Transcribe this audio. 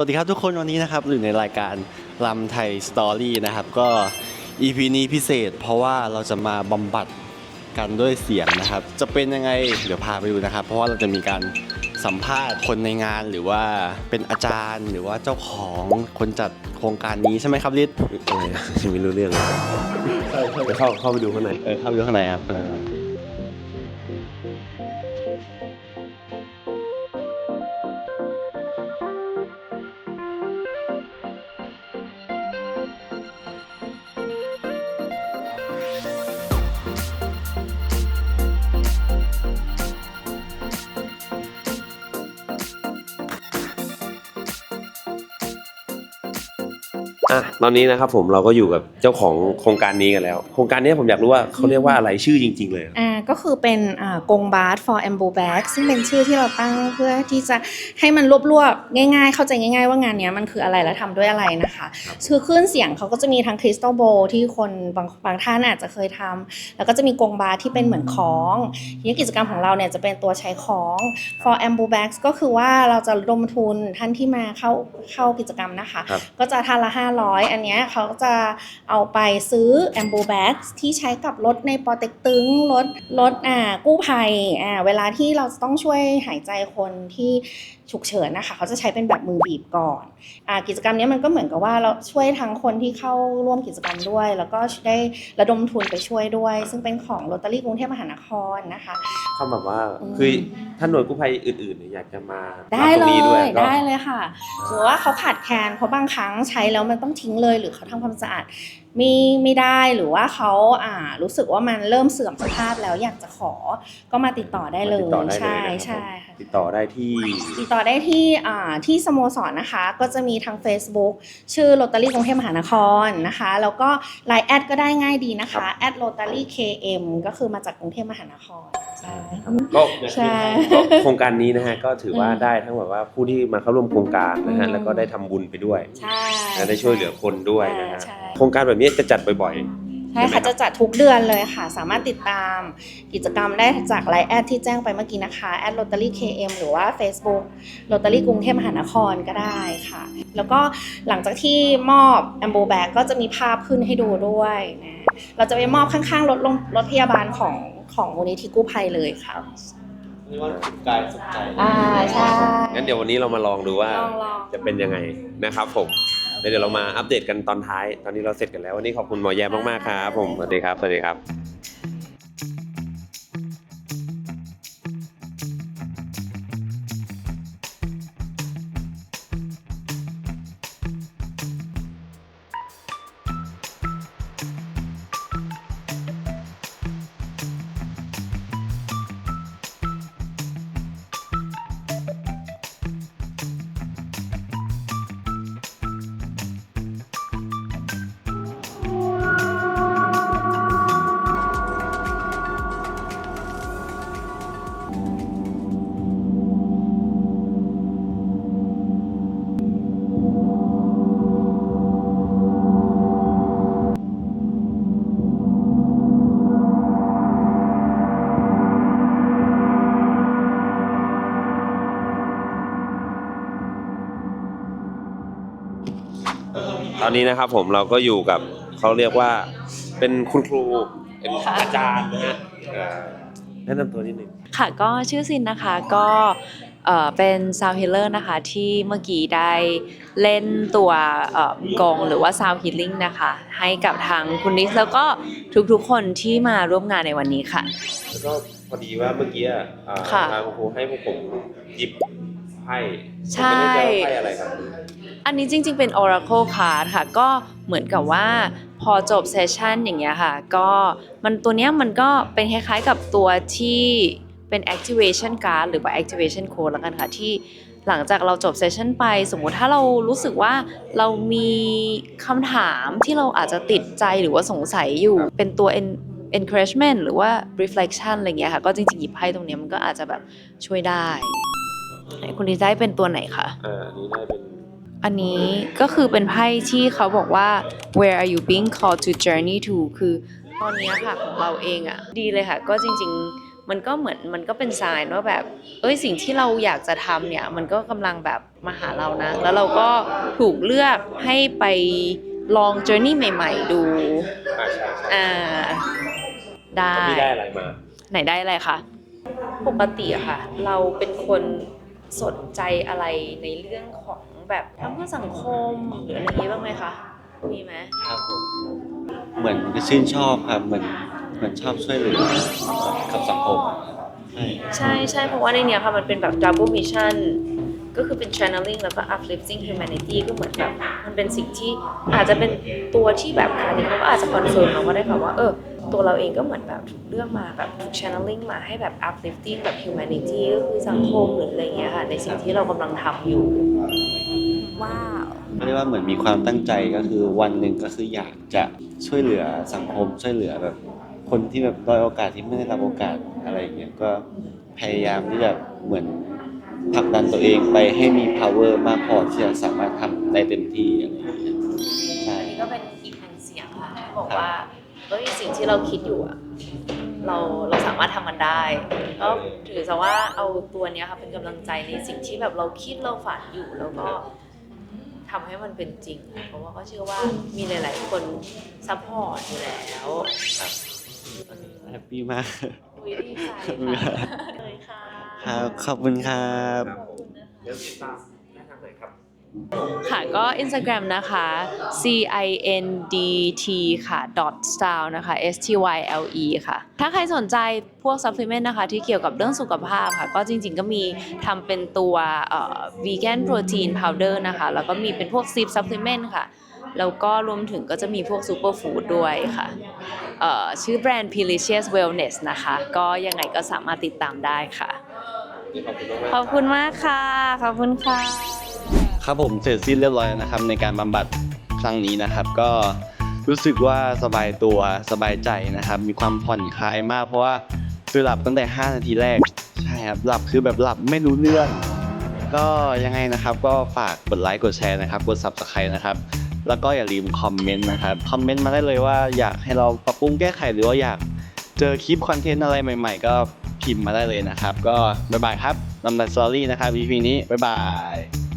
สวัสดีครับทุกคนวันนี้นะครับอยู่ในรายการลำไทยสตอรี่นะครับก็ EP นี้พิเศษ เพราะว่าเราจะมาบำบัดกันด้วยเสียงนะครับ จะเป็นยังไงเดี๋ยวพาไปดูนะครับ เพราะว่าเราจะมีการสัมภาษณ์คนในงานหรือว่าเป็นอาจารย์หรือว่าเจ้าของคนจัดโครงการนี้ใช่ไหมครับลิศอะไรนะยังไม่รู้เรื่องเลยเดี๋ยวเข้าเข้าไปดูข้างในเออเข้าไปดูข้างในครับ อะตอนนี้นะครับผมเราก็อยู่กับเจ้าของโครงการนี้กันแล้ว โครงการนี้ผมอยากรู้ว่าเขาเรียกว่าอะไรชื่อจริง ๆ เลยอ่า ก็คือเป็นอ่ากงบาร์ for a m b o bag ซึ่งเป็นชื่อที่เราตั้งเพื่อที่จะให้มันรวบๆง่าย ๆ เข้าใจง่าย ๆ ว่างานเนี้ยมันคืออะไรและทำด้วยอะไรนะคะคือคลื่นเสียงเขาก็จะมีทั้งคริสตัลโบที่คนบางบางท่านอาจจะเคยทำแล้วก็จะมีกงบาร์ที่เป็นเหมือนของทีนี้กิจกรรมของเราเนี่ยจะเป็นตัวใช้ของ for a m b o bags ก็คือว่าเราจะระดมทุนท่านที่มาเข้าเข้ากิจกรรมนะคะครับก็จะท่านละ 500 อันเนี้ยเขาจะเอาไปซื้อแอมโบแบ็กที่ใช้กับรถในปอเต็กตึงรถรถอ่ากู้ภัยอ่าเวลาที่เราต้องช่วยหายใจคนที่ฉุกเฉินนะคะ เขาจะใช้เป็นแบบมือบีบก่อนอ่ากิจกรรมเนี้ยมันก็เหมือนกับว่าเราช่วยทั้งคนที่เข้าร่วมกิจกรรมด้วย แล้วก็ได้ระดมทุนไปช่วยด้วย ซึ่งเป็นของโรตารี่กรุงเทพมหานครนะคะเขาแบบว่าอืมคือท่านหน่วยกู้ภัยอื่นๆเนี่ยอยากจะมาได้รับตรงเลนี้ด้วยยก็ได้เลยค่ะหรือว่าเขาขาดแคลนเพราะบางครั้งใช้แล้วมันต้องทิ้งเลยหรือเขาทำความสะอาดไม่ไม่ได้หรือว่าเขาอ่ารู้สึกว่ามันเริ่มเสื่อมสภาพแล้วอยากจะขอก็มาติดต่อได้เลมาติยดต่อได้เลยใช่นะครับ ใช่ค่ะ ติดต่อได้ที่ ติดต่อได้ที่อ่าที่สโมสรนะคะ ก็จะมีทาง Facebook ชื่อโรตารี่กรุงเทพมหานครนะคะ แล้วก็ Line แอดก็ได้ง่ายดีนะคะแอดโรตารี่ KM ก็คือมาจากกรุงเทพมหานครใช่ ก็ใช่ก็โครงการนี้นะฮะก็ถือว่าอืมได้ทั้งแบบว่าผู้ที่มาเข้าร่วมโครงการนะฮะอืมแล้วก็ได้ทำบุญไปด้วย ใช่ และได้ช่วยเหลือคนด้วยนะฮะใช่ โครงการแบบนี้จะจัดบ่อย ใช่ค่ะจะจัดทุกเดือนเลยค่ะ สามารถติดตามกิจกรรมได้จากไลน์แอดที่แจ้งไปเมื่อกี้นะคะแอด Rotary KM หรือว่า Facebook Rotary กรุงเทพมหานครก็ได้ค่ะ แล้วก็หลังจากที่มอบแอมโบแบกก็จะมีภาพขึ้นให้ดูด้วยนะเราจะไปมอบข้างๆรถลงรถพยาบาลของของมูลนิธิกู้ภัยเลยค่ะเรียกว่าสุขกายสุขใจ อ่าใช่ๆงั้นเดี๋ยววันนี้เรามาลองดูว่าลองลอง จะเป็นยังไงนะครับผมแล้ว เดี๋ยวเรามาอัปเดตกันตอนท้าย ตอนนี้เราเสร็จกันแล้ววันนี้ขอบคุณหมอแยมมากๆครับผมสวัสดีครับสวัสดีครับ ตอนนี้นะครับผมเราก็อยู่กับเขาเรียกว่าเป็นคุณครูเป็นอาจารย์นะฮะเอ่อแนะนำตัวนิดนึง ค่ะก็ชื่อซินนะคะก็เอ่อเป็นซาว d ์ e ลเลอร์นะคะที่เมื่อกี้ได้เล่นตัวเอ่อกงหรือว่าซาว d ์ e ล l ิ n งนะคะ ให้กับทางคุณนิสแล้วก็ทุกๆคนที่มาร่วมงานในวันนี้ค่ะ แล้วก็พอดีว่าเมื่อกี้อะอ่าค่ะ ทางครูให้พวกผมหยิบไพ่ใช่ผมไม่แน่ใจว่าไพ่อะไรครับ อันนี้จริงๆ เป็น Oracle Card ค่ะ ก็เหมือนกับว่าพอจบเซสชันอย่างเงี้ยค่ะ ก็มันตัวเนี้ยมันก็เป็นคล้ายๆกับตัวที่เป็น activation card หรือว่า activation code แล้วกันค่ะ ที่หลังจากเราจบเซสชันไป สมมุติถ้าเรารู้สึกว่าเรามีคำถามที่เราอาจจะติดใจหรือว่าสงสัยอยู่เป็นตัว en- encouragement หรือว่า reflection อะไรเงี้ยค่ะ ก็จริงๆหยิบไพ่ตรงเนี้ยมันก็อาจจะแบบช่วยได้ ไหนคุณดีได้เป็นตัวไหนคะอ่าอันนี้ได้เป็นอันนี้ก็คือเป็นไพ่ที่เขาบอกว่า where are you being called to journey to คือตอนเนี้ยค่ะของเราเองอะ่ะดีเลยค่ะ ก็จริง ๆ มันก็เหมือนมันก็เป็นสายว่าแบบ เอ้ยสิ่งที่เราอยากจะทำเนี่ย มันก็กำลังแบบมาหาเรานะ แล้วเราก็ถูกเลือกให้ไปลอง journey ใหม่ ๆ ดูอ่าใช่ใช่อ่าได้พี่ได้อะไรมา ไหนได้อะไรคะ ปกติอะค่ะ เราเป็นคน สนใจอะไรในเรื่องของแบบทำเพื่อสังคมหรืออะไรอย่างนี้บ้างไหมคะมีไหมครับผมเหมือนชื่นชอบครับเหมือนเหมือนชอบช่วยเหลือกับสังคม ใช่ใช่ใช่เพราะว่าในเนี้ยค่ะมันเป็นแบบ double mission ก็คือเป็น channeling แล้วก็ uplifting humanity ก็เหมือนแบบมันเป็นสิ่งที่อาจจะเป็นตัวที่แบบคานี้เขาก็อาจจะคอนเฟิร์มเราก็ได้ค่ะว่าเออตัวเราเองก็เหมือนแบบถูกเลือกมาแบบถูก channeling มาให้แบบ uplifting แบบ humanity ก็คือสังคมหรืออะไรอย่างเงี้ยค่ะในสิ่งที่เรากำลังทำอยู่ ว้าว เรียกว่าเหมือนมีความตั้งใจก็คือวันหนึ่งก็คืออยากจะช่วยเหลือสังคมช่วยเหลือแบบ คนที่แบบด้อยโอกาสที่ไม่ได้รับโอกาสอะไรอย่างเงี้ยก็พยายามที่จะเหมือน ผลักดันตัวเองไปให้มี power มากพอที่จะสามารถทำได้เต็มที่อะไรอย่างเงี้ยใช่อันนี้ก็เป็นอีกหนึ่งเสียงค่ะที่บอกว่าเฮ้ยสิ่งที่เราคิดอยู่อะเราเราสามารถทำมันได้ก็ถือซะว่าเอาตัวเนี้ยค่ะเป็นกำลังใจในสิ่งที่แบบเราคิดเราฝันอยู่แล้วก็ทำให้มันเป็นจริงค่ะเพราะว่าก็เชื่อว่ามีหลาย ๆ คนซัพพอร์ตอยู่แล้วแฮปปี้มาก อุ้ยดีใจค่ะเลย ค่ะครับขอบคุณครับเดี๋ยวติดตามได้ทางไหนครับ ค่ะก็ Instagram นะคะ c i n d t ค่ะ dot style นะคะ s t y l e ค่ะ ถ้าใครสนใจพวก supplement นะคะ ที่เกี่ยวกับเรื่องสุขภาพค่ะ ก็จริงๆก็มีทำเป็นตัวเอ่อ vegan protein powder นะคะ แล้วก็มีเป็นพวก sleep supplement ค่ะ แล้วก็รวมถึงก็จะมีพวก superfood ด้วยค่ะเอ่อชื่อแบรนด์ Pelicious Wellness นะคะ ก็ยังไงก็สามารถติดตามได้ค่ะ ขอบคุณมากๆขอบคุณมากค่ะ ขอบคุณค่ะ ครับผมเสร็จสิ้นเรียบร้อยแล้วนะครับ ในการบำบัดครั้งนี้นะครับ ก็รู้สึกว่าสบายตัวสบายใจนะครับ มีความผ่อนคลายมาก เพราะว่าคือหลับตั้งแต่ 5 นาทีแรกใช่ครับหลับคือแบบหลับไม่รู้เรื่อง ก็ยังไงนะครับ ก็ฝากกดไลค์กดแชร์นะครับกด subscribe นะครับแล้วก็อย่าลืมคอมเมนต์นะครับคอมเมนต์มาได้เลยว่าอยากให้เราปรับปรุงแก้ไขหรือว่าอยากเจอคลิปคอนเทนต์อะไรใหม่ ๆ ก็ พิมพ์มาได้เลยนะครับ ก็บ๊ายบายครับลำดับสตอรี่นะครับ EP นี้บ๊ายบาย